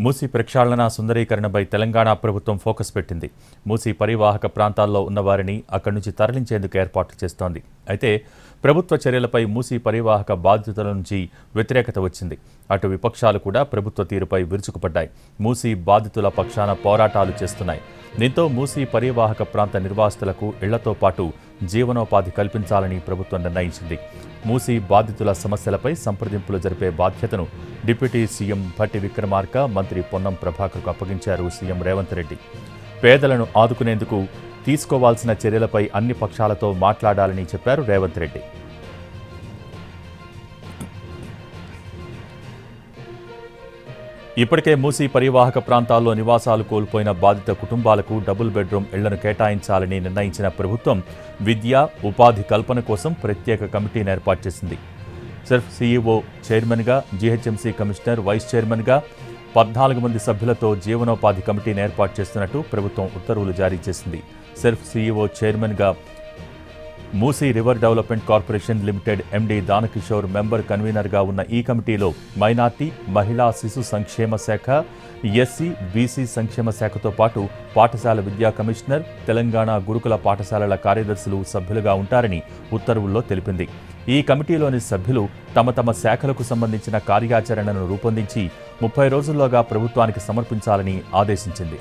మూసీ ప్రక్షాళన సుందరీకరణపై తెలంగాణ ప్రభుత్వం ఫోకస్ పెట్టింది. మూసీ పరివాహక ప్రాంతాల్లో ఉన్నవారిని అక్కడి నుంచి తరలించేందుకు ఏర్పాట్లు చేస్తోంది. అయితే ప్రభుత్వ చర్యలపై మూసీ పరివాహక బాధ్యతల నుంచి వ్యతిరేకత వచ్చింది. అటు విపక్షాలు కూడా ప్రభుత్వ తీరుపై విరుచుకుపడ్డాయి. మూసీ బాధితుల పక్షాన పోరాటాలు చేస్తున్నాయి. దీంతో మూసీ పరివాహక ప్రాంత నిర్వాసితులకు ఇళ్ళతో పాటు జీవనోపాధి కల్పించాలని ప్రభుత్వం నిర్ణయించింది. మూసీ బాధితుల సమస్యలపై సంప్రదింపులు జరిపే బాధ్యతను డిప్యూటీ సీఎం భట్టి విక్రమార్క మంత్రి పొన్నం ప్రభాకర్కు అప్పగించారు సీఎం రేవంత్ రెడ్డి. పేదలను ఆదుకునేందుకు తీసుకోవాల్సిన చర్యలపై అన్ని పక్షాలతో మాట్లాడాలని చెప్పారు రేవంత్ రెడ్డి. ఇప్పటికే మూసీ పరివాహక ప్రాంతాల్లో నివాసాలు కోల్పోయిన బాధిత కుటుంబాలకు డబుల్ బెడ్రూమ్ ఇళ్ళను కేటాయించాలని నిర్ణయించిన ప్రభుత్వం విద్య ఉపాధి కల్పన కోసం ప్రత్యేక కమిటీని ఏర్పాటు చేసింది. సెర్ఫ్ సీఈఓ చైర్మన్గా జీహెచ్ఎంసీ కమిషనర్ వైస్ చైర్మన్గా పద్నాలుగు మంది సభ్యులతో జీవనోపాధి కమిటీని ఏర్పాటు చేస్తున్నట్టు ప్రభుత్వం ఉత్తర్వులు జారీ చేసింది. సెర్ఫ్ సీఈఓ చైర్మన్గా Musi river development corporation limited MD Dana Kishore member కన్వీనర్గా ఉన్న ఈ కమిటీలో మైనార్టీ మహిళా శిశు సంక్షేమ శాఖ ఎస్సీ బీసీ సంక్షేమ శాఖతో పాటు పాఠశాల విద్యా కమిషనర్ తెలంగాణ గురుకుల పాఠశాలల కార్యదర్శులు సభ్యులుగా ఉంటారని ఉత్తర్వుల్లో తెలిపింది. ఈ కమిటీలోని సభ్యులు తమ తమ శాఖలకు సంబంధించిన కార్యాచరణను రూపొందించి ముప్పై రోజుల్లోగా ప్రభుత్వానికి సమర్పించాలని ఆదేశించింది.